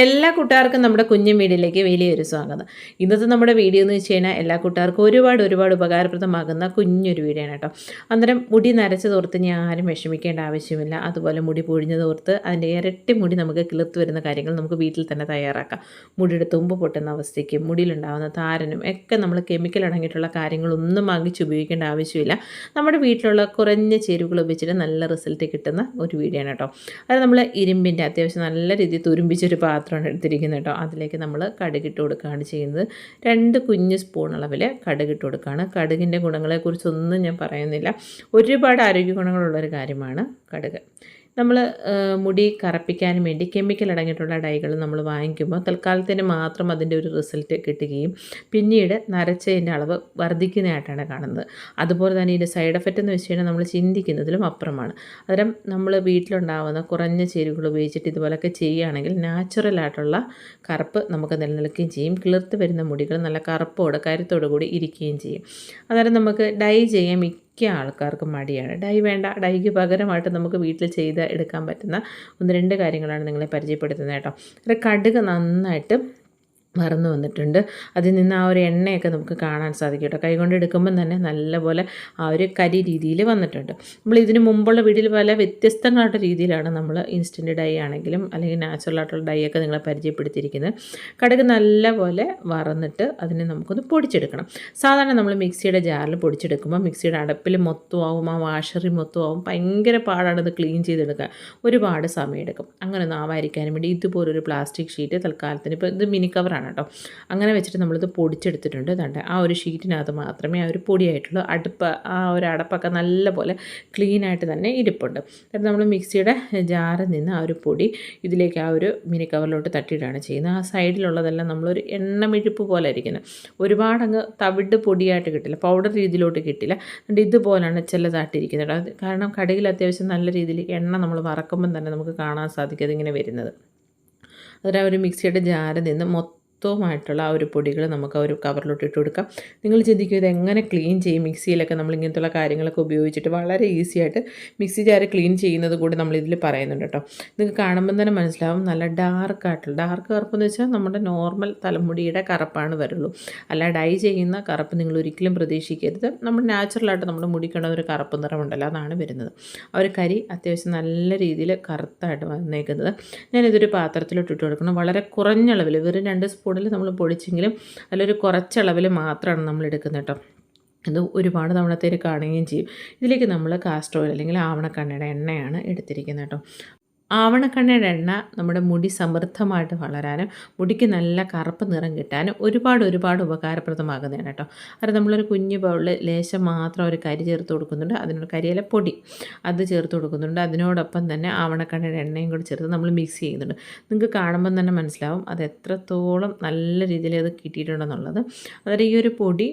എല്ലാ കൂട്ടുകാർക്കും നമ്മുടെ കുഞ്ഞും വീടിലേക്ക് വലിയൊരു സ്വാഗതം. ഇന്നത്തെ നമ്മുടെ വീഡിയോ എന്ന് വെച്ച് കഴിഞ്ഞാൽ എല്ലാ കൂട്ടുകാർക്കും ഒരുപാട് ഒരുപാട് ഉപകാരപ്രദമാകുന്ന കുഞ്ഞൊരു വീഡിയോ ആണ് കേട്ടോ. അന്നേരം മുടി നരച്ച് തോർത്ത് ഇനി ആരും വിഷമിക്കേണ്ട ആവശ്യമില്ല. അതുപോലെ മുടി പൊഴിഞ്ഞ് തോർത്ത് അതിന്റെ ഇരട്ടി മുടി നമുക്ക് കിളിർത്ത് വരുന്ന കാര്യങ്ങൾ നമുക്ക് വീട്ടിൽ തന്നെ തയ്യാറാക്കാം. മുടിയുടെ തുമ്പ് പൊട്ടുന്ന അവസ്ഥയ്ക്കും മുടിയിലുണ്ടാകുന്ന താരനും ഒക്കെ നമ്മൾ കെമിക്കൽ അടങ്ങിയിട്ടുള്ള കാര്യങ്ങളൊന്നും വാങ്ങിച്ച് ഉപയോഗിക്കേണ്ട ആവശ്യമില്ല. നമ്മുടെ വീട്ടിലുള്ള കുറഞ്ഞ ചേരുവകൾ ഉപയോഗിച്ചിട്ട് നല്ല റിസൾട്ട് കിട്ടുന്ന ഒരു വീഡിയോ ആണ് കേട്ടോ. അത് നമ്മൾ ഇരുമ്പിന്റെ അത്യാവശ്യം നല്ല രീതിയിൽ തുരുമ്പിച്ചൊരു പാത്രം പാത്രമാണ് എടുത്തിരിക്കുന്നത് കേട്ടോ. അതിലേക്ക് നമ്മൾ കടുകിട്ട് കൊടുക്കുകയാണ് ചെയ്യുന്നത്. രണ്ട് കുഞ്ഞ് സ്പൂൺ അളവിൽ കടുകിട്ട് കൊടുക്കുകയാണ്. കടുകിന്റെ ഗുണങ്ങളെക്കുറിച്ചൊന്നും ഞാൻ പറയുന്നില്ല. ഒരുപാട് ആരോഗ്യ ഗുണങ്ങളുള്ളൊരു കാര്യമാണ് കടുക്. നമ്മൾ മുടി കറപ്പിക്കാനും വേണ്ടി കെമിക്കൽ അടങ്ങിയിട്ടുള്ള ഡൈകൾ നമ്മൾ വാങ്ങിക്കുമ്പോൾ തൽക്കാലത്തിന് മാത്രം അതിന്റെ ഒരു റിസൾട്ട് കിട്ടുകയും പിന്നീട് നരച്ചതിന്റെ അളവ് വർദ്ധിക്കുന്നതായിട്ടാണ് കാണുന്നത്. അതുപോലെ തന്നെ ഇതിന്റെ സൈഡ് എഫക്റ്റ് എന്ന് വെച്ച് കഴിഞ്ഞാൽ നമ്മൾ ചിന്തിക്കുന്നതിലും അപ്പുറമാണ്. അതരം നമ്മൾ വീട്ടിലുണ്ടാകുന്ന കുറഞ്ഞ ചേരുവകൾ ഉപയോഗിച്ചിട്ട് ഇതുപോലൊക്കെ ചെയ്യുകയാണെങ്കിൽ നാച്ചുറലായിട്ടുള്ള കറുപ്പ് നമുക്ക് നിലനിൽക്കുകയും ചെയ്യും. കിളിർത്ത് വരുന്ന മുടികൾ നല്ല കറുപ്പോടെ കരുത്തോടു കൂടി ഇരിക്കുകയും ചെയ്യും. അന്നേരം നമുക്ക് ഡൈ ചെയ്യാൻ മിക്ക ആൾക്കാർക്കും മടിയാണ്. ഡൈ വേണ്ട. ഡൈക്ക് പകരമായിട്ട് നമുക്ക് വീട്ടിൽ ചെയ്ത് എടുക്കാൻ പറ്റുന്ന ഒന്ന് രണ്ട് കാര്യങ്ങളാണ് നിങ്ങളെ പരിചയപ്പെടുത്തുന്നത് കേട്ടോ. അത് കടുക് നന്നായിട്ട് മറന്നു വന്നിട്ടുണ്ട്. അതിൽ നിന്ന് ആ ഒരു എണ്ണയൊക്കെ നമുക്ക് കാണാൻ സാധിക്കും കേട്ടോ. കൈകൊണ്ട് എടുക്കുമ്പം തന്നെ നല്ലപോലെ ആ ഒരു കരി രീതിയിൽ വന്നിട്ടുണ്ട്. നമ്മൾ ഇതിന് മുമ്പുള്ള വീട്ടിൽ പല വ്യത്യസ്തങ്ങളായിട്ടുള്ള രീതിയിലാണ് നമ്മൾ ഇൻസ്റ്റന്റ് ഡൈ ആണെങ്കിലും അല്ലെങ്കിൽ നാച്ചുറൽ ആയിട്ടുള്ള ഡൈ ഒക്കെ നിങ്ങളെ പരിചയപ്പെടുത്തിയിരിക്കുന്നത്. കടുക് നല്ലപോലെ വറന്നിട്ട് അതിനെ നമുക്കൊന്ന് പൊടിച്ചെടുക്കണം. സാധാരണ നമ്മൾ മിക്സിയുടെ ജാറിൽ പൊടിച്ചെടുക്കുമ്പോൾ മിക്സിയുടെ അടപ്പിൽ മൊത്തമാവും ആ വാഷറി മൊത്തമാവും. ഭയങ്കര പാടാണ് ഇത് ക്ലീൻ ചെയ്തെടുക്കുക ഒരുപാട് സമയമെടുക്കും. അങ്ങനെ ഒന്ന് ആവാരിക്കാനും വേണ്ടി ഇതുപോലൊരു പ്ലാസ്റ്റിക് ഷീറ്റ് തൽക്കാലത്തിന് ഇപ്പോൾ ഇത് മിനി കവറാണ് കേട്ടോ അങ്ങനെ വെച്ചിട്ട് നമ്മളിത് പൊടിച്ചെടുത്തിട്ടുണ്ട്. തണ്ട ആ ഒരു ഷീറ്റിനകത്ത് മാത്രമേ ആ ഒരു പൊടിയായിട്ടുള്ളൂ. അടുപ്പ് ആ ഒരു അടപ്പൊക്കെ നല്ലപോലെ ക്ലീനായിട്ട് തന്നെ ഇരിപ്പുണ്ട്. എന്നിട്ട് നമ്മൾ മിക്സിയുടെ ജാറിൽ നിന്ന് ആ ഒരു പൊടി ഇതിലേക്ക് ആ ഒരു മിനി കവറിലോട്ട് തട്ടിയിട്ടാണ് ചെയ്യുന്നത്. ആ സൈഡിലുള്ളതെല്ലാം നമ്മളൊരു എണ്ണമെഴുപ്പ് പോലെ ഇരിക്കുന്നത് ഒരുപാടങ്ങ് തവിട് പൊടിയായിട്ട് കിട്ടില്ല. പൗഡർ രീതിയിലോട്ട് കിട്ടില്ല. എന്നിട്ട് ഇതുപോലെയാണ് ചിലതായിട്ടിരിക്കുന്നത് കാരണം കടയിൽ അത്യാവശ്യം നല്ല രീതിയിൽ എണ്ണ നമ്മൾ വറക്കുമ്പം തന്നെ നമുക്ക് കാണാൻ സാധിക്കും അതിങ്ങനെ വരുന്നത്. അതിൽ ആ ഒരു മിക്സിയുടെ ജാറിൽ നിന്ന് മൊത്തം മൊത്തവുമായിട്ടുള്ള ആ ഒരു പൊടികൾ നമുക്ക് ആ ഒരു കവറിലോട്ട് ഇട്ട് കൊടുക്കാം. നിങ്ങൾ ചിന്തിക്കും ഇത് എങ്ങനെ ക്ലീൻ ചെയ്യും? മിക്സിയിലൊക്കെ നമ്മൾ ഇങ്ങനത്തുള്ള കാര്യങ്ങളൊക്കെ ഉപയോഗിച്ചിട്ട് വളരെ ഈസി ആയിട്ട് മിക്സി ജാർ ക്ലീൻ ചെയ്യുന്നത് കൂടി നമ്മൾ ഇതിൽ പറയുന്നുണ്ട് കേട്ടോ. നിങ്ങൾക്ക് കാണുമ്പോൾ തന്നെ മനസ്സിലാവും നല്ല ഡാർക്കായിട്ടുള്ള ഡാർക്ക് കറുപ്പ് എന്ന് വെച്ചാൽ നമ്മുടെ നോർമൽ തലമുടിയുടെ കറുപ്പാണ് വരുള്ളൂ. അല്ല ഡൈ ചെയ്യുന്ന കറുപ്പ് നിങ്ങൾ ഒരിക്കലും പ്രതീക്ഷിക്കരുത്. നമ്മൾ നാച്ചുറലായിട്ട് നമ്മുടെ മുടിക്കണ ഒരു കറുപ്പ് നിറമുണ്ടല്ലോ അതാണ് വരുന്നത്. ആ ഒരു കരി അത്യാവശ്യം നല്ല രീതിയിൽ കറുത്തായിട്ട് വന്നേക്കുന്നത്. ഞാനിതൊരു പാത്രത്തിലോട്ട് ഇട്ട് കൊടുക്കണം. വളരെ കുറഞ്ഞ അളവിൽ വെറും രണ്ട് സ്പൂൺ സ്പൂണിൽ നമ്മൾ പൊടിച്ചെങ്കിലും അതിലൊരു കുറച്ചളവിൽ മാത്രമാണ് നമ്മൾ എടുക്കുന്നത് കേട്ടോ. അത് ഒരുപാട് തവണത്തേക്ക് കാണുകയും ചെയ്യും. ഇതിലേക്ക് നമ്മൾ കാസ്റ്റർ ഓയിൽ അല്ലെങ്കിൽ ആവണക്കണ്ണയുടെ എണ്ണയാണ് എടുത്തിരിക്കുന്നത് കേട്ടോ. ആവണക്കണ്ണയുടെ എണ്ണ നമ്മുടെ മുടി സമൃദ്ധമായിട്ട് വളരാനും മുടിക്ക് നല്ല കറുപ്പ് നിറം കിട്ടാനും ഒരുപാട് ഒരുപാട് ഉപകാരപ്രദമാകുന്നതാണ് കേട്ടോ. അത് നമ്മളൊരു കുഞ്ഞു ബൗളിൽ ലേശം മാത്രം ഒരു കരി ചേർത്ത് കൊടുക്കുന്നുണ്ട്. അതിനോട് കരിയില പൊടി അത് ചേർത്ത് കൊടുക്കുന്നുണ്ട്. അതിനോടൊപ്പം തന്നെ ആവണക്കണ്ണയുടെ എണ്ണയും കൂടി ചേർത്ത് നമ്മൾ മിക്സ് ചെയ്യുന്നുണ്ട്. നിങ്ങൾക്ക് കാണുമ്പം തന്നെ മനസ്സിലാവും അത് എത്രത്തോളം നല്ല രീതിയിൽ അത് കിട്ടിയിട്ടുണ്ടെന്നുള്ളത്. അതായത് ഈ ഒരു പൊടി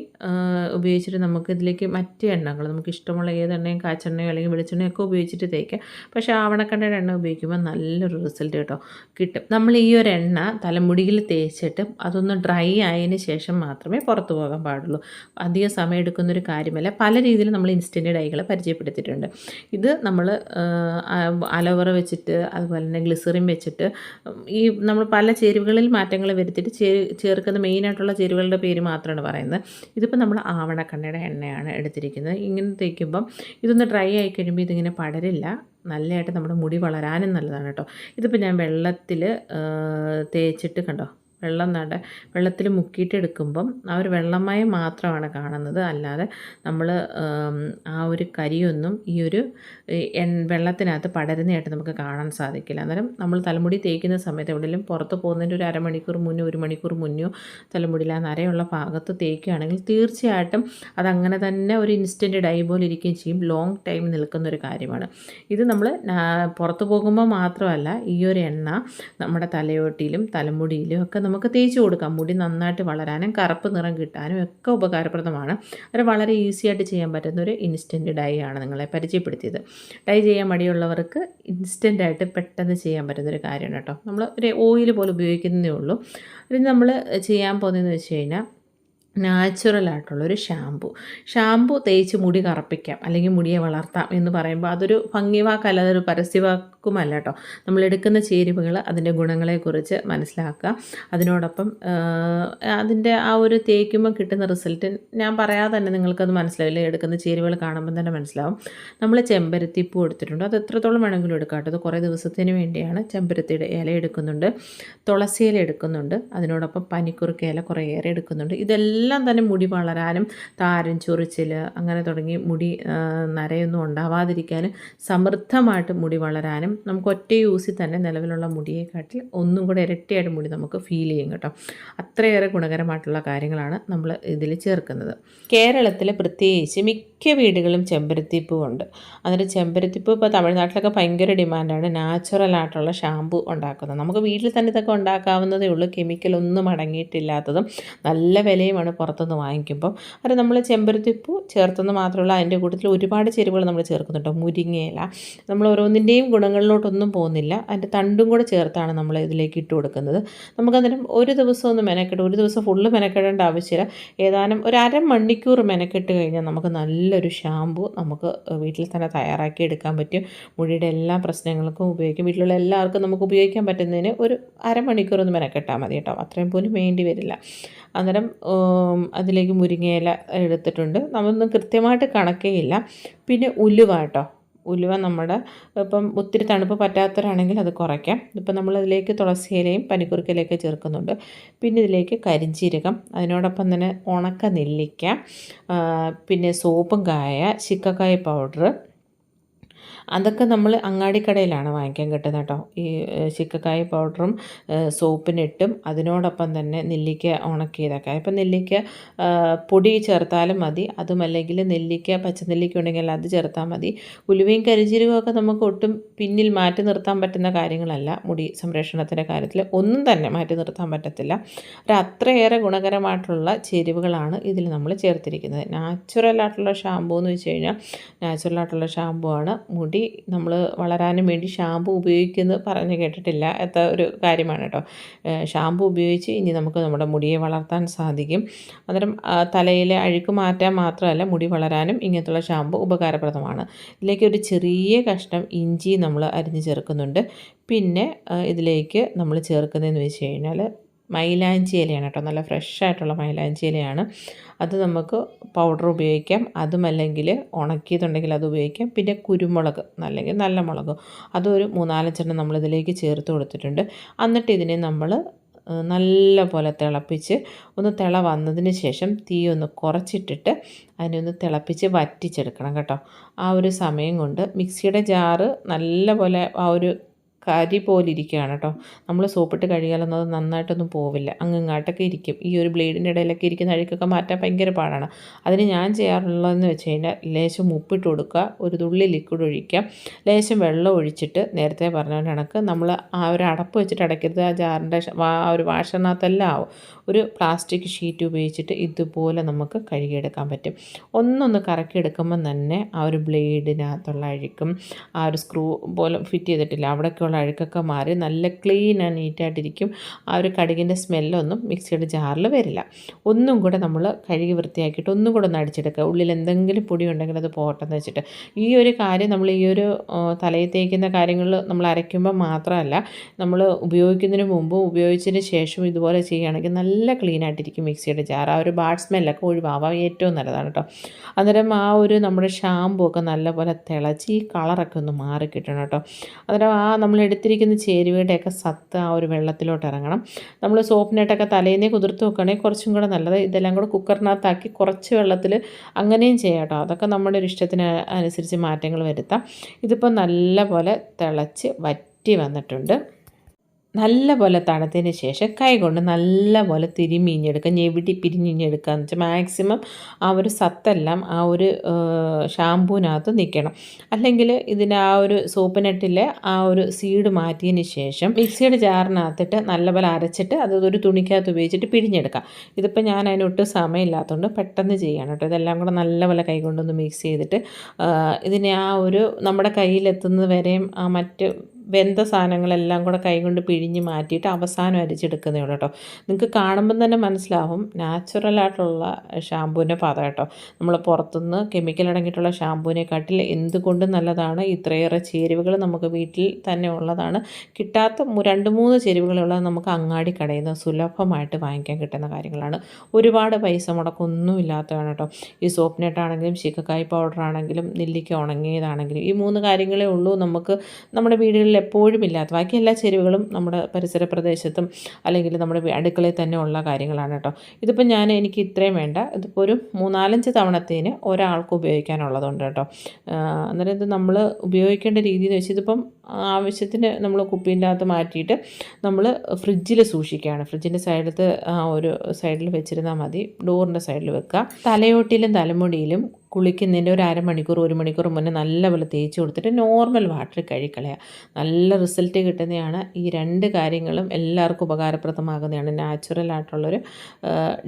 ഉപയോഗിച്ചിട്ട് നമുക്ക് ഇതിലേക്ക് മറ്റ് എണ്ണകൾ നമുക്ക് ഇഷ്ടമുള്ള ഏത് എണ്ണയും കാച്ചെണ്ണയോ അല്ലെങ്കിൽ വെളിച്ചെണ്ണയൊക്കെ ഉപയോഗിച്ചിട്ട് തേക്കാം. പക്ഷേ ആവണക്കണ്ണയുടെ എണ്ണ ഉപയോഗിക്കുമ്പോൾ ചെയ്യുമ്പോൾ നല്ലൊരു റിസൾട്ട് കേട്ടോ കിട്ടും. നമ്മൾ ഈ ഒരു എണ്ണ തലമുടിയിൽ തേച്ചിട്ട് അതൊന്ന് ഡ്രൈ ആയതിന് ശേഷം മാത്രമേ പുറത്തു പോകാൻ പാടുള്ളൂ. അധികം സമയം എടുക്കുന്നൊരു കാര്യമല്ല. പല രീതിയിൽ നമ്മൾ ഇൻസ്റ്റന്റ് ഡൈകളെ പരിചയപ്പെടുത്തിയിട്ടുണ്ട്. ഇത് നമ്മൾ അലോവറ വെച്ചിട്ട് അതുപോലെ തന്നെ ഗ്ലിസറിൻ വെച്ചിട്ട് ഈ നമ്മൾ പല ചേരുവകളിൽ മാറ്റങ്ങൾ വരുത്തിയിട്ട് ചേർക്കുന്ന മെയിനായിട്ടുള്ള ചേരുവകളുടെ പേര് മാത്രമാണ് പറയുന്നത്. ഇതിപ്പോൾ നമ്മൾ ആവണക്കണ്ണയുടെ എണ്ണയാണ് എടുത്തിരിക്കുന്നത്. ഇങ്ങനെ തേക്കുമ്പം ഇതൊന്ന് ഡ്രൈ ആയി കഴിയുമ്പോൾ ഇതിങ്ങനെ പടരില്ല. നല്ലതായിട്ട് നമ്മുടെ മുടി വളരാനും നല്ലതാണ് കേട്ടോ. ഇതിപ്പോൾ ഞാൻ വെള്ളത്തിൽ തേച്ചിട്ട് കണ്ടോ? വെള്ളം നട വെള്ളത്തിൽ മുക്കിയിട്ട് എടുക്കുമ്പം ആ ഒരു വെള്ളമയം മാത്രമാണ് കാണുന്നത്. അല്ലാതെ നമ്മൾ ആ ഒരു കരിയൊന്നും ഈ ഒരു വെള്ളത്തിനകത്ത് പടരുന്നതായിട്ട് നമുക്ക് കാണാൻ സാധിക്കില്ല. അന്നേരം നമ്മൾ തലമുടി തേക്കുന്ന സമയത്ത് എവിടെയെങ്കിലും പുറത്ത് പോകുന്നതിന്റെ ഒരു അരമണിക്കൂർ മുന്നോ ഒരു മണിക്കൂർ മുന്നോ തലമുടിയിൽ ആ നരയുള്ള ഭാഗത്ത് തേക്കുകയാണെങ്കിൽ തീർച്ചയായിട്ടും അതങ്ങനെ തന്നെ ഒരു ഇൻസ്റ്റന്റ് ഡൈ പോലെ ഇരിക്കുകയും ചെയ്യും. ലോങ് ടൈം നിൽക്കുന്ന ഒരു കാര്യമാണ്. ഇത് നമ്മൾ പുറത്ത് പോകുമ്പോൾ മാത്രമല്ല ഈ ഒരു എണ്ണ നമ്മുടെ തലയോട്ടിയിലും തലമുടിയിലും ഒക്കെ നമുക്ക് തേച്ച് കൊടുക്കാം. മുടി നന്നായിട്ട് വളരാനും കറുപ്പ് നിറം കിട്ടാനും ഒക്കെ ഉപകാരപ്രദമാണ്. അത് വളരെ ഈസി ആയിട്ട് ചെയ്യാൻ പറ്റുന്ന ഒരു ഇൻസ്റ്റന്റ് ഡൈ ആണ് നിങ്ങളെ പരിചയപ്പെടുത്തിയത്. ഡൈ ചെയ്യാൻ മടിയുള്ളവർക്ക് ഇൻസ്റ്റന്റായിട്ട് പെട്ടെന്ന് ചെയ്യാൻ പറ്റുന്നൊരു കാര്യമാണ് കേട്ടോ. നമ്മൾ ഒരു ഓയിൽ പോലെ ഉപയോഗിക്കുന്നതേ ഉള്ളൂ. ഇത് നമ്മൾ ചെയ്യാൻ പോകുന്നതെന്ന് വെച്ച് കഴിഞ്ഞാൽ നാച്ചുറലായിട്ടുള്ളൊരു ഷാമ്പു ഷാമ്പു തേച്ച് മുടി കറപ്പിക്കാം അല്ലെങ്കിൽ മുടിയെ വളർത്താം എന്ന് പറയുമ്പോൾ അതൊരു ഭംഗിവാക്കല്ല അതൊരു പരസ്യവാക്ക് ഉറക്കുമല്ല കേട്ടോ നമ്മൾ എടുക്കുന്ന ചേരുവകൾ അതിന്റെ ഗുണങ്ങളെക്കുറിച്ച് മനസ്സിലാക്കുക. അതിനോടൊപ്പം അതിന്റെ ആ ഒരു തേക്കുമ്പോൾ കിട്ടുന്ന റിസൾട്ട് ഞാൻ പറയാതെ തന്നെ നിങ്ങൾക്കത് മനസ്സിലാവില്ല. എടുക്കുന്ന ചേരുവകൾ കാണുമ്പോൾ തന്നെ മനസ്സിലാവും. നമ്മൾ ചെമ്പരത്തിപ്പൂ എടുത്തിട്ടുണ്ട്. അത് എത്രത്തോളം വേണമെങ്കിലും എടുക്കാം കേട്ടോ അത് കുറേ ദിവസത്തിന് വേണ്ടിയാണ് ചെമ്പരത്തിയുടെ ഇല എടുക്കുന്നുണ്ട്. തുളസി ഇല എടുക്കുന്നുണ്ട്. അതിനോടൊപ്പം പനിക്കുറുക്ക ഇല കുറേയേറെ എടുക്കുന്നുണ്ട്. ഇതെല്ലാം തന്നെ മുടി വളരാനും താരൻ ചൊറിച്ചിൽ അങ്ങനെ തുടങ്ങി മുടി നരയൊന്നും ഉണ്ടാവാതിരിക്കാനും സമൃദ്ധമായിട്ട് മുടി വളരാനും നമുക്ക് ഒറ്റ യൂസിൽ തന്നെ നിലവിലുള്ള മുടിയെക്കാട്ടിൽ ഒന്നും കൂടെ ഇരട്ടിയായിട്ട് മുടി നമുക്ക് ഫീൽ ചെയ്യും കേട്ടോ. അത്രയേറെ ഗുണകരമായിട്ടുള്ള കാര്യങ്ങളാണ് നമ്മൾ ഇതിൽ ചേർക്കുന്നത്. കേരളത്തിൽ പ്രത്യേകിച്ച് മിക്ക വീടുകളും ചെമ്പരത്തിപ്പൂ ഉണ്ട് അതിന് ചെമ്പരത്തിപ്പൂ ഇപ്പോൾ തമിഴ്നാട്ടിലൊക്കെ ഭയങ്കര ഡിമാൻഡാണ് നാച്ചുറൽ ആയിട്ടുള്ള ഷാമ്പു ഉണ്ടാക്കുന്നത്. നമുക്ക് വീട്ടിൽ തന്നെ ഇതൊക്കെ ഉണ്ടാക്കാവുന്നതേ ഉള്ളൂ. കെമിക്കൽ ഒന്നും അടങ്ങിയിട്ടില്ലാത്തതും നല്ല വിലയുമാണ് പുറത്തുനിന്ന് വാങ്ങിക്കുമ്പോൾ അത് നമ്മൾ ചെമ്പരത്തിപ്പൂ ചേർത്തെന്ന് മാത്രമല്ല അതിന്റെ കൂട്ടത്തിൽ ഒരുപാട് ചേരുവകൾ നമ്മൾ ചേർക്കുന്നുണ്ടോ. മുരിങ്ങയില. നമ്മൾ ഓരോന്നിന്റെയും ഗുണങ്ങളിലോട്ടൊന്നും പോകുന്നില്ല. അതിന്റെ തണ്ടും കൂടെ ചേർത്താണ് നമ്മൾ ഇതിലേക്ക് ഇട്ട് കൊടുക്കുന്നത്. നമുക്കന്നേരം ഒരു ദിവസം ഒന്ന് മെനക്കെട്ട് ഒരു ദിവസം ഫുള്ള് മെനക്കെടേണ്ട ആവശ്യമില്ല. ഏതാനും ഒരു അര മണിക്കൂർ മെനക്കെട്ട് കഴിഞ്ഞാൽ നമുക്ക് നല്ലൊരു ഷാമ്പു നമുക്ക് വീട്ടിൽ തന്നെ തയ്യാറാക്കി എടുക്കാൻ പറ്റും. മുടിയുടെ എല്ലാ പ്രശ്നങ്ങൾക്കും ഉപയോഗിക്കും. വീട്ടിലുള്ള എല്ലാവർക്കും നമുക്ക് ഉപയോഗിക്കാൻ പറ്റുന്നതിന് ഒരു അരമണിക്കൂർ ഒന്ന് മെനക്കെട്ടാൽ മതി കേട്ടോ. അത്രയും പോലും വേണ്ടി വരില്ല. അന്നേരം അതിലേക്ക് മുരിങ്ങയില എടുത്തിട്ടുണ്ട്. നമ്മളൊന്നും കൃത്യമായിട്ട് കണക്കേയില്ല. പിന്നെ ഉലുവ കേട്ടോ. ഉലുവ നമ്മുടെ ഇപ്പം ഒത്തിരി തണുപ്പ് പറ്റാത്തവരാണെങ്കിൽ അത് കുറയ്ക്കാം. ഇപ്പം നമ്മളതിലേക്ക് തുളസിയിലയും പനിക്കുറുക്കയിലൊക്കെ ചേർക്കുന്നുണ്ട്. പിന്നെ ഇതിലേക്ക് കരിഞ്ചീരകം അതിനോടൊപ്പം തന്നെ ഉണക്ക നെല്ലിക്ക പിന്നെ സോപ്പും കായ ചിക്കക്കായ പൗഡർ അതൊക്കെ നമ്മൾ അങ്ങാടിക്കടയിലാണ് വാങ്ങിക്കാൻ കിട്ടുന്നത് കേട്ടോ. ഈ ചിക്കക്കായ പൗഡറും സോപ്പിനിട്ടും അതിനോടൊപ്പം തന്നെ നെല്ലിക്ക ഉണക്കിയതൊക്കെ. ഇപ്പം നെല്ലിക്ക പൊടി ചേർത്താലും മതി. അതുമല്ലെങ്കിൽ നെല്ലിക്ക പച്ചനെല്ലിക്ക ഉണ്ടെങ്കിൽ അത് ചേർത്താൽ മതി. ഉലുവയും കരിജീരകവും ഒക്കെ നമുക്ക് ഒട്ടും പിന്നിൽ മാറ്റി നിർത്താൻ പറ്റുന്ന കാര്യങ്ങളല്ല മുടി സംരക്ഷണത്തിന്റെ കാര്യത്തിൽ. ഒന്നും തന്നെ മാറ്റി നിർത്താൻ പറ്റത്തില്ല. ഒരു അത്രയേറെ ഗുണകരമായിട്ടുള്ള ചേരുവകളാണ് ഇതിൽ നമ്മൾ ചേർത്തിരിക്കുന്നത്. നാച്ചുറൽ ആയിട്ടുള്ള ഷാമ്പൂ എന്ന് വെച്ച് കഴിഞ്ഞാൽ നാച്ചുറൽ ആയിട്ടുള്ള ഷാമ്പൂ ആണ് മുടി നമ്മൾ വളരാനും വേണ്ടി ഷാമ്പൂ ഉപയോഗിക്കുന്നത് പറഞ്ഞു കേട്ടിട്ടില്ല. എത്ത ഒരു കാര്യമാണ് കേട്ടോ. ഷാമ്പൂ ഉപയോഗിച്ച് ഇനി നമുക്ക് നമ്മുടെ മുടിയെ വളർത്താൻ സാധിക്കും. അന്നേരം തലയിലെ അഴുക്ക് മാറ്റാൻ മാത്രമല്ല മുടി വളരാനും ഇങ്ങനത്തുള്ള ഷാമ്പൂ ഉപകാരപ്രദമാണ്. ഇതിലേക്ക് ഒരു ചെറിയ കഷ്ണം ഇഞ്ചി നമ്മൾ അരിഞ്ഞ് ചേർക്കുന്നുണ്ട്. പിന്നെ ഇതിലേക്ക് നമ്മൾ ചേർക്കുന്നതെന്ന് വെച്ച് കഴിഞ്ഞാൽ മൈലാഞ്ചി ഇലയാണ് കേട്ടോ. നല്ല ഫ്രഷ് ആയിട്ടുള്ള മൈലാഞ്ചി ഇലയാണ്. അത് നമുക്ക് പൗഡർ ഉപയോഗിക്കാം. അതുമല്ലെങ്കിൽ ഉണക്കിയതുണ്ടെങ്കിൽ അത് ഉപയോഗിക്കാം. പിന്നെ കുരുമുളക് അല്ലെങ്കിൽ നല്ല മുളക്. അതൊരു മൂന്നാലഞ്ചെണ്ണം നമ്മളിതിലേക്ക് ചേർത്ത് കൊടുത്തിട്ടുണ്ട്. എന്നിട്ട് ഇതിനെ നമ്മൾ നല്ല പോലെ തിളപ്പിച്ച് ഒന്ന് തിള വന്നതിന് ശേഷം തീ ഒന്ന് കുറച്ചിട്ടിട്ട് അതിനെ ഒന്ന് തിളപ്പിച്ച് വറ്റിച്ചെടുക്കണം കേട്ടോ. ആ ഒരു സമയം കൊണ്ട് മിക്സിയുടെ ജാറ് നല്ല പോലെ ആ ഒരു കരി പോലെ ഇരിക്കുകയാണ് കേട്ടോ. നമ്മൾ സോപ്പിട്ട് കഴുകിയാലൊന്നും അത് നന്നായിട്ടൊന്നും പോവില്ല. അങ്ങങ്ങാട്ടൊക്കെ ഇരിക്കും. ഈ ഒരു ബ്ലേഡിന്റെ ഇടയിലൊക്കെ ഇരിക്കുന്ന അഴുക്കൊക്കെ മാറ്റാൻ ഭയങ്കര പാടാണ്. അതിന് ഞാൻ ചെയ്യാറുള്ളതെന്ന് വെച്ച് കഴിഞ്ഞാൽ ലേശം ഉപ്പിട്ട് കൊടുക്കുക ഒരു തുള്ളി ലിക്വിഡ് ഒഴിക്കുക ലേശം വെള്ളം ഒഴിച്ചിട്ട് നേരത്തെ പറഞ്ഞ കണക്ക് നമ്മൾ ആ ഒരു അടപ്പ് വെച്ചിട്ട് അടയ്ക്കരുത്. ആ ജാറിന്റെ ആ ഒരു വാഷറിനകത്തെല്ലാം ആവും. ഒരു പ്ലാസ്റ്റിക് ഷീറ്റ് ഉപയോഗിച്ചിട്ട് ഇതുപോലെ നമുക്ക് കഴുകിയെടുക്കാൻ പറ്റും. ഒന്നൊന്ന് കറക്കിയെടുക്കുമ്പം തന്നെ ആ ഒരു ബ്ലേഡിനകത്തുള്ള അഴുക്കും ആ ഒരു സ്ക്രൂ പോലെ ഫിറ്റ് ചെയ്തിട്ടില്ല. അവിടെയൊക്കെയുള്ള അഴുക്കൊക്കെ മാറി നല്ല ക്ലീൻ ആൻഡ് നീറ്റായിട്ടിരിക്കും ആ ഒരു കടുകിന്റെ സ്മെല്ലൊന്നും മിക്സിയുടെ ജാറിൽ വരില്ല. ഒന്നും കൂടെ നമ്മൾ കഴുകി വൃത്തിയാക്കിയിട്ട് ഒന്നും കൂടെ ഒന്ന് അടിച്ചെടുക്കുക. ഉള്ളിൽ എന്തെങ്കിലും പൊടി ഉണ്ടെങ്കിൽ അത് പോട്ടെന്ന് വെച്ചിട്ട്. ഈ ഒരു കാര്യം നമ്മൾ ഈ ഒരു തലയിൽ തേക്കുന്ന കാര്യങ്ങൾ നമ്മൾ അരയ്ക്കുമ്പോൾ മാത്രമല്ല നമ്മൾ ഉപയോഗിക്കുന്നതിന് മുമ്പും ഉപയോഗിച്ചതിന് ശേഷവും ഇതുപോലെ ചെയ്യുകയാണെങ്കിൽ നല്ല ക്ലീൻ ആയിട്ടിരിക്കും മിക്സിയുടെ ജാർ ആ ഒരു ബാഡ് സ്മെല്ലൊക്കെ ഒഴിവാവാം ഏറ്റവും നല്ലതാണ് കേട്ടോ. അന്നേരം ആ ഒരു നമ്മുടെ ഷാമ്പു ഒക്കെ നല്ലപോലെ തിളച്ച് ഈ കളറൊക്കെ ഒന്ന് മാറി കിട്ടണം കേട്ടോ. അന്നേരം ആ നമ്മൾ എടുത്തിരിക്കുന്ന ചേരുവയുടെയൊക്കെ സത്ത് ആ ഒരു വെള്ളത്തിലോട്ട് ഇറങ്ങണം നമ്മൾ സോപ്പിനായിട്ടൊക്കെ തലേന്നേ കുതിർത്ത് വെക്കുകയാണെങ്കിൽ കുറച്ചും കൂടെ നല്ലത്. ഇതെല്ലാം കൂടെ കുക്കറിനകത്താക്കി കുറച്ച് വെള്ളത്തിൽ അങ്ങനെയും ചെയ്യാം അതൊക്കെ നമ്മുടെ ഒരു ഇഷ്ടത്തിന് അനുസരിച്ച് മാറ്റങ്ങൾ വരുത്താം. ഇതിപ്പോൾ നല്ല പോലെ തിളച്ച് വറ്റി വന്നിട്ടുണ്ട്. നല്ല പോലെ തണുത്തതിന് ശേഷം കൈ കൊണ്ട് നല്ല പോലെ തിരിമിഞ്ഞെടുക്കുക. ഞെവിടി പിരിഞ്ഞിഞ്ഞെടുക്കുക എന്ന് വെച്ചാൽ മാക്സിമം ആ ഒരു സത്തെല്ലാം ആ ഒരു ഷാമ്പൂവിനകത്ത് നിൽക്കണം. അല്ലെങ്കിൽ ഇതിന് ആ ഒരു സോപ്പിനെട്ടിലെ ആ ഒരു സീഡ് മാറ്റിയതിന് ശേഷം മിക്സിയുടെ ജാറിനകത്തിട്ട് നല്ലപോലെ അരച്ചിട്ട് അത് ഒരു തുണിക്കകത്ത് ഉപയോഗിച്ചിട്ട് പിഴിഞ്ഞെടുക്കാം ഇതിപ്പോൾ ഞാൻ അതിനൊട്ട് സമയമില്ലാത്തതുകൊണ്ട് പെട്ടെന്ന് ചെയ്യണം കേട്ടോ. ഇതെല്ലാം കൂടെ നല്ലപോലെ കൈ കൊണ്ടൊന്ന് മിക്സ് ചെയ്തിട്ട് ഇതിനെ ആ ഒരു നമ്മുടെ കയ്യിലെത്തുന്നത് വരെയും ആ മറ്റ് വെന്ത സാധനങ്ങളെല്ലാം കൂടെ കൈകൊണ്ട് പിഴിഞ്ഞ് മാറ്റിയിട്ട് അവസാനം അരിച്ചെടുക്കുന്നേ ഉള്ളൂ കേട്ടോ. നിങ്ങൾക്ക് കാണുമ്പം തന്നെ മനസ്സിലാവും നാച്ചുറലായിട്ടുള്ള ഷാമ്പൂവിന്റെ പാത കേട്ടോ. നമ്മൾ പുറത്തുനിന്ന് കെമിക്കൽ അടങ്ങിയിട്ടുള്ള ഷാമ്പൂവിനെക്കാട്ടിൽ എന്തുകൊണ്ട് നല്ലതാണ്? ഇത്രയേറെ ചേരുവകൾ നമുക്ക് വീട്ടിൽ തന്നെ ഉള്ളതാണ്. കിട്ടാത്ത രണ്ട് മൂന്ന് ചേരുവകളുള്ളത് നമുക്ക് അങ്ങാടി കടയിൽ നിന്ന് സുലഭമായിട്ട് വാങ്ങിക്കാൻ കിട്ടുന്ന കാര്യങ്ങളാണ്. ഒരുപാട് പൈസ മുടക്കൊന്നും ഇല്ലാത്തതാണ് കേട്ടോ. ഈ സോപ്പിനെട്ടാണെങ്കിലും ശിക്കക്കായ് പൗഡറാണെങ്കിലും നെല്ലിക്ക ഉണങ്ങിയതാണെങ്കിലും ഈ മൂന്ന് കാര്യങ്ങളേ ഉള്ളൂ നമുക്ക് നമ്മുടെ വീടുകളിൽ എപ്പോഴും ഇല്ലാത്ത ബാക്കി എല്ലാ ചേരുവകളും നമ്മുടെ പരിസര പ്രദേശത്തും അല്ലെങ്കിൽ നമ്മുടെ അടുക്കളയിൽ തന്നെ ഉള്ള കാര്യങ്ങളാണ് കേട്ടോ. ഇതിപ്പോൾ ഞാൻ എനിക്ക് ഇത്രയും വേണ്ട. ഇതിപ്പോൾ ഒരു മൂന്നാലഞ്ച് തവണത്തേന് ഒരാൾക്ക് ഉപയോഗിക്കാനുള്ളതുണ്ട് കേട്ടോ. അന്നേരം ഇത് നമ്മൾ ഉപയോഗിക്കേണ്ട രീതി എന്ന് വെച്ചാൽ ഇതിപ്പം ആവശ്യത്തിന് നമ്മൾ കുപ്പീന്റെ അകത്ത് മാറ്റിയിട്ട് നമ്മൾ ഫ്രിഡ്ജിൽ സൂക്ഷിക്കുകയാണ്. ഫ്രിഡ്ജിന്റെ സൈഡിലത്ത് ഒരു സൈഡിൽ വെച്ചിരുന്നാൽ മതി. ഡോറിന്റെ സൈഡിൽ വെക്കുക. തലയോട്ടിലും തലമുടിയിലും കുളിക്കുന്നതിന്റെ ഒരു അരമണിക്കൂർ ഒരു മണിക്കൂർ മുന്നേ നല്ലപോലെ തേച്ച് കൊടുത്തിട്ട് നോർമൽ വാട്ടറിൽ കഴുകളയുക നല്ല റിസൾട്ട് കിട്ടുന്നതാണ് ഈ രണ്ട് കാര്യങ്ങളും എല്ലാവർക്കും ഉപകാരപ്രദമാകുന്നതാണ്. നാച്ചുറൽ ആയിട്ടുള്ളൊരു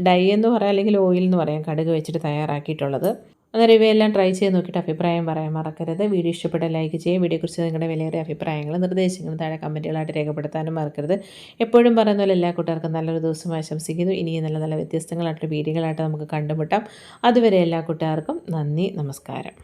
ഡൈ എന്ന് പറയാം അല്ലെങ്കിൽ ഓയിൽ എന്ന് പറയാം കടുക് വെച്ചിട്ട് തയ്യാറാക്കിയിട്ടുള്ളത്. അന്നേരം ഇവയെല്ലാം ട്രൈ ചെയ്ത് നോക്കിയിട്ട് അഭിപ്രായം പറയാൻ മറക്കരുത്. വീഡിയോ ഇഷ്ടപ്പെട്ട ലൈക്ക് ചെയ്യുക. വീഡിയോയെക്കുറിച്ച് നിങ്ങളുടെ വിലയേറിയ അഭിപ്രായങ്ങൾ നിർദ്ദേശങ്ങൾ താഴെ കമന്റുകളായിട്ട് രേഖപ്പെടുത്താനും മറക്കരുത്. എപ്പോഴും പറയുന്ന പോലെ എല്ലാ കൂട്ടുകാർക്കും നല്ലൊരു ദിവസം ആശംസിക്കുന്നു. ഇനിയും നല്ല നല്ല വ്യത്യസ്തങ്ങളായിട്ടുള്ള വീഡിയോകളായിട്ട് നമുക്ക് കണ്ടുമുട്ടാം. അതുവരെ എല്ലാ കൂട്ടുകാർക്കും നന്ദി നമസ്കാരം.